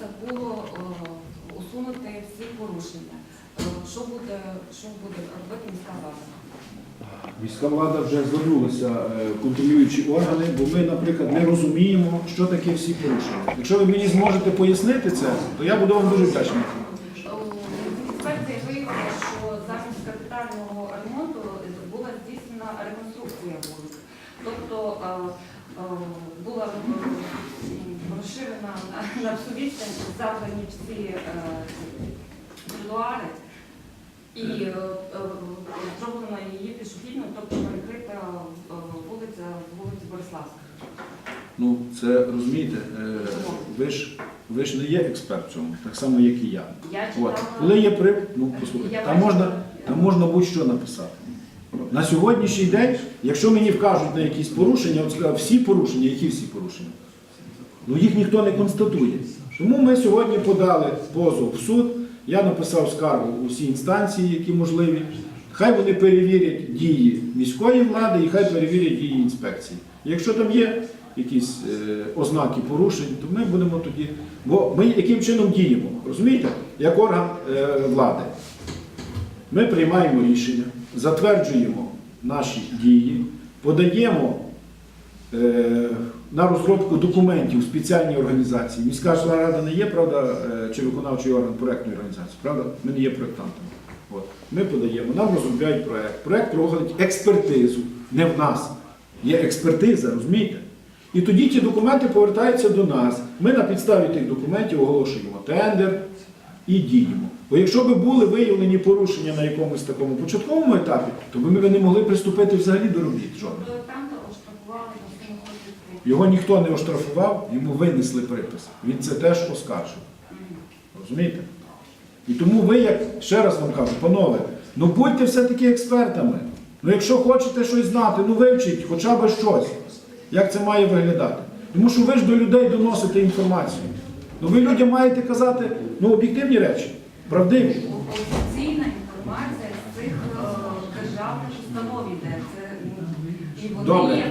список було е, усунути всі порушення. Е, Що буде, що буде робити міська влада? Міська влада вже звернулася е, контролюючі органи, бо ми, наприклад, не розуміємо, що таке всі порушення. Якщо ви мені зможете пояснити це, то я буду вам дуже вдячний. Інспекція виявила, що замість капітального ремонту була здійснена реконструкція вулиць. Тобто була е, розширена на- всю відстань, забрані всі е, тротуари і е, зроблена її пішохідною, тобто перекрита е, вулиця Бориславська. Ну, це розумієте, ви ж ви ж не є експерт в цьому, так само, як і я. Я От. Коли є при... ну, послухайте, там можна, там можна будь-що написати. На сьогоднішній день, якщо мені вкажуть на якісь порушення, от сказав, всі порушення, які всі порушення, ну їх ніхто не констатує. Тому ми сьогодні подали позов в суд, я написав скаргу у всі інстанції, які можливі. Хай вони перевірять дії міської влади і хай перевірять дії інспекції. Якщо там є якісь е, ознаки порушень, то ми будемо тоді. Бо ми яким чином діємо? Розумієте? Як орган е, влади. Ми приймаємо рішення, затверджуємо наші дії, подаємо е, на розробку документів спеціальні організації. Міська рада не є, правда, е, чи виконавчий орган проєктної організації, правда? Ми не є проєктантами. От. Ми подаємо, нам розробляють проєкт. Проєкт проводить експертизу, не в нас. Є експертиза, розумієте? І тоді ті документи повертаються до нас. Ми на підставі тих документів оголошуємо тендер і діємо. Бо якщо б були виявлені порушення на якомусь такому початковому етапі, то ми не могли приступити взагалі до робіт жодних. Його ніхто не оштрафував, йому винесли припис. Він це теж оскаржив. Розумієте? І тому ви, як ще раз вам кажу, панове, ну будьте все-таки експертами. Ну якщо хочете щось знати, ну вивчіть хоча б щось, як це має виглядати. Тому що ви ж до людей доносите інформацію. Ну ви людям маєте казати ну, об'єктивні речі, правдиві. Офіційна інформація з цих е, державних установ іде. І вони Добре. є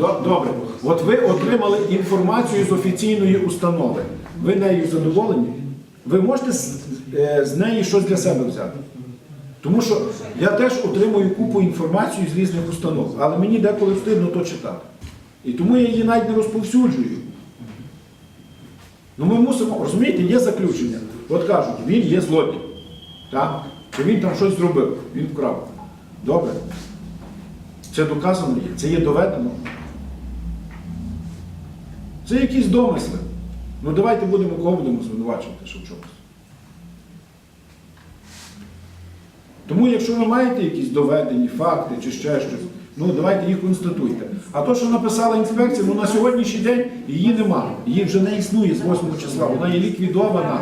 До- Добре, от ви отримали інформацію з офіційної установи. Ви нею задоволені? Ви можете з, е, з неї щось для себе взяти? Тому що я теж отримую купу інформації з різних установ, але мені деколи встидно то читати. І тому я її навіть не розповсюджую. Ну ми мусимо, розумієте, є заключення. От кажуть, він є злодій. Так? Чи він там щось зробив, він вкрав. Добре. Це доказано є, це є доведено. Це якісь домисли. Ну давайте будемо кого будемо звинувачувати, що в чомусь. Тому, якщо ви маєте якісь доведені факти чи ще щось, ну давайте їх констатуйте. А то, що написала інспекція, ну на сьогоднішній день її нема. Її вже не існує з 8 числа. Вона є ліквідована.